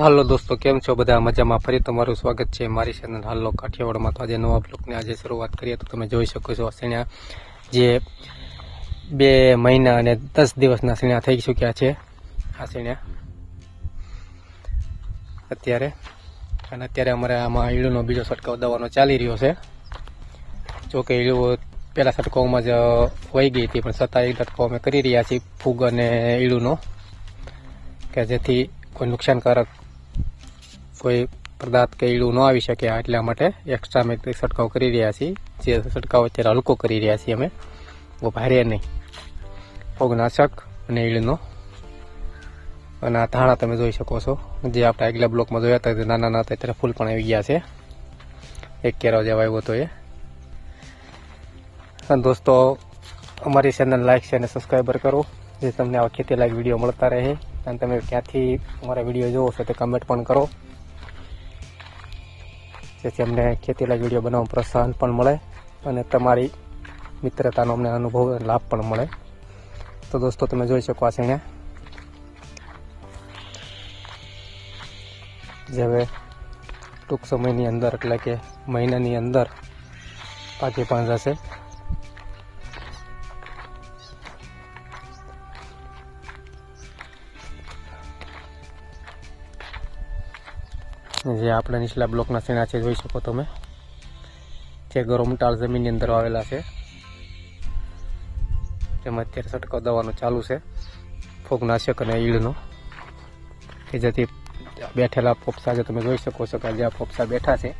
હાલો દોસ્તો, કેમ છો બધા? મજામાં? ફરી તમારું સ્વાગત છે મારી ચેનલ હાલો કાઠિયાવાડમાં. તો આજે નવા બ્લોકની આજે શરૂઆત કરીએ તો તમે જોઈ શકો છો સીણા જે બે મહિના અને દસ દિવસના સીણા થઈ ચૂક્યા છે. આ અત્યારે અને અત્યારે અમારે આમાં ઈળુનો બીજો છંટકાવ દવાનો ચાલી રહ્યો છે. જોકે ઈળુ પહેલા છંટકાવમાં જ વહી ગઈ હતી, પણ છતાં એક છંટકાવ અમે કરી રહ્યા છીએ ફૂગ અને ઈળુનો કે જેથી કોઈ નુકસાનકારક કોઈ પદાર્થ કે ઈડું ન આવી શકે એટલા માટે એક્સ્ટ્રા અમે છંટકાવ કરી રહ્યા છીએ. જે છંટકાવ અત્યારે હલકો કરી રહ્યા છીએ અમે. ભારે નહીં. ફોગનાશક અને ઈડનો. અને આ ધાણા તમે જોઈ શકો છો. જે આપણે આગલા બ્લોકમાં જોયા હતા નાના નાના અત્યારે ફૂલ પણ આવી ગયા છે. એક કેરો જેવા આવ્યો હતો એ. અને દોસ્તો, અમારી ચેનલ લાઈક છે અને સબસ્ક્રાઈબર કરો. જે તમને આવા ખેતી લાયક વીડિયો મળતા રહે. અને તમે ક્યાંથી અમારા વીડિયો જોવો છો તે કમેન્ટ પણ કરો. જેથી અમને ખેતી લાયક વીડિયો બનાવવા પ્રોત્સાહન પણ મળે અને તમારી મિત્રતાનો અમને અનુભવ લાભ પણ મળે. તો દોસ્તો, તમે જોઈ શકો આ છે જે હવે ટૂંક સમયની અંદર, એટલે કે મહિનાની અંદર પાકી પણ જશે જે આપણે નીચલા બ્લોકના સીણા છે, જોઈ શકો તમે. જે ગરોમટાળ જમીનની અંદર આવેલા છે. તેમાં અત્યારે છંટકાવ દવાનું ચાલુ છે. ફોગનાશક અને ઈળનો. કે જેથી બેઠેલા ફોફસા જે તમે જોઈ શકો છો કે જે આ ફોફસા બેઠા છે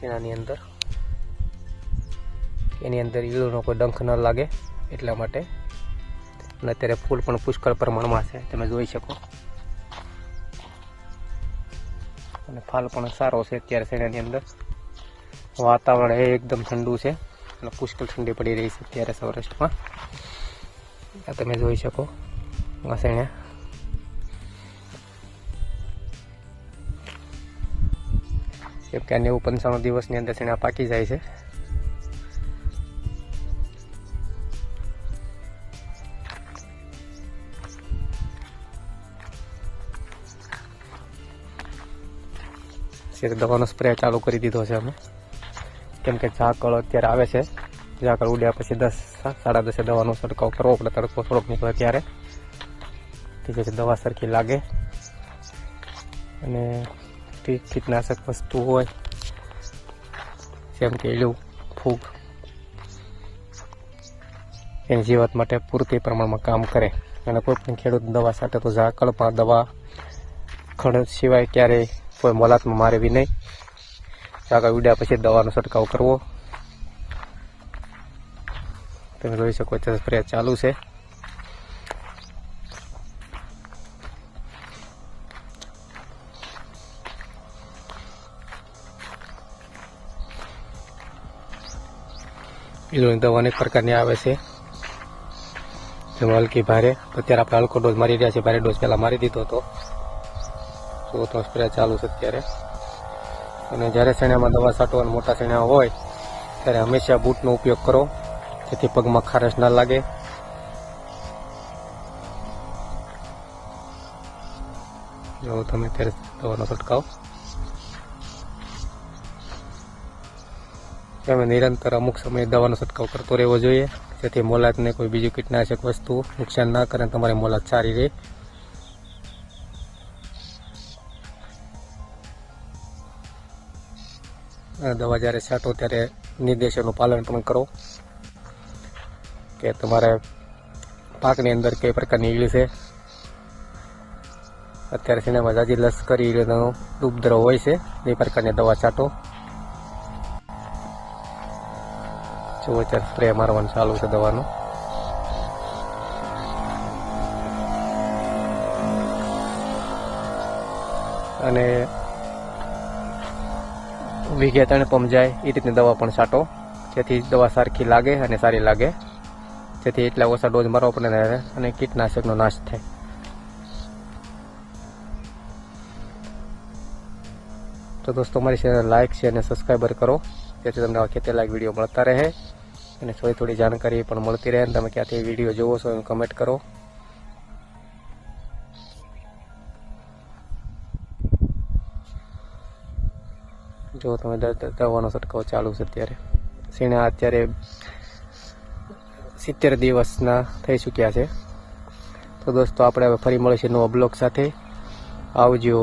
સીણાની અંદર. એની અંદર ઈળનો કોઈ ડંખ ન લાગે એટલા માટે. અને અત્યારે ફૂલ પણ પુષ્કળ પ્રમાણમાં છે, તમે જોઈ શકો. અને ફાલ પણ સારો છે અત્યારે શેણાની અંદર. વાતાવરણ એ એકદમ ઠંડુ છે અને પુષ્કળ ઠંડી પડી રહી છે અત્યારે સૌરાષ્ટ્રમાં. આ તમે જોઈ શકો શેણા. કેમ કે આ નેવું પંચાણું દિવસની અંદર શેણા પાકી જાય છે. છે દવાનો સ્પ્રે ચાલુ કરી દીધો છે અમે. કેમ કે ઝાકળ અત્યારે આવે છે. ઝાકળ ઉડ્યા પછી દસ સાડા દસે દવાનો છંટકાવ કરવો પડે તડકો થોડોક નીકળે ત્યારે. કે જેથી દવા સરખી લાગે. અને કીટ કીટનાશક વસ્તુ હોય, જેમ કે એલું ફૂગ એની જીવાત માટે પૂરતી પ્રમાણમાં કામ કરે. અને કોઈ પણ ખેડૂત દવા સાથે તો ઝાકળમાં દવા ખડ સિવાય ક્યારેય કોઈ મોલાતમાં મારે બી નહીં. ચાકા ઉડ્યા પછી દવાનો છંટકાવ કરવો. તમે જોઈ શકો છો સ્પ્રે ચાલુ છે. ઈલોની દવા અનેક પ્રકારની આવે છે. જેમાં હલકી ભારે. અત્યારે આપણે હલકો ડોઝ મારી રહ્યા છીએ. ભારે ડોઝ પહેલાં મારી દીધો હતો. તો સ્પ્રે ચાલુ છે અત્યારે. અને જ્યારે શેણામાં દવા છાંટવાના, મોટા શેણા હોય, ત્યારે હંમેશા બૂટનો ઉપયોગ કરો, જેથી પગમાં ખારશ ના લાગે. જો તમે ત્યારે દવાનો છંટકાવ. તમે નિરંતર અમુક સમયે દવાનો છંટકાવ કરતો રહેવો જોઈએ, જેથી મોલાતને કોઈ બીજું કીટનાશક વસ્તુ નુકસાન ના કરે તમારી મોલાત સારી રહે. દવા જ્યારે છાંટો ત્યારે નિર્દેશોનું પાલન પણ કરો. કે તમારે પાકની અંદર કઈ પ્રકારની ઈળ છે. અત્યારે સિનેમા જાજી લશ્કરી ઉપદ્રવ હોય છે, એ પ્રકારની દવા છાંટો. જો અત્યારે સ્પ્રે મારવાનું ચાલુ છે દવાનું. અને વીઘે ત્રણ પંપ જાય એ રીતની દવા પણ છાંટો. જેથી દવા સરખી લાગે અને સારી લાગે. જેથી એટલા ઓછા ડોઝ મારવા પડે અને કીટનાશકનો નાશ થાય. તો દોસ્તો મારી ચેનલ લાઇક છે અને સબસ્ક્રાઈબર કરો. જેથી તમને આવા ખેતી વીડિયો મળતા રહે. અને થોડી થોડી જાણકારી પણ મળતી રહે અને તમે ક્યાંથી વીડિયો જોવો છો એમ કમેન્ટ કરો. જો તમે દવાનો છંટકાવ ચાલુ છે અત્યારે. સીણા અત્યારે સિત્તેર દિવસના થઈ ચૂક્યા છે. તો દોસ્તો, આપણે હવે ફરી મળીશું નવો બ્લોગ સાથે. આવજો.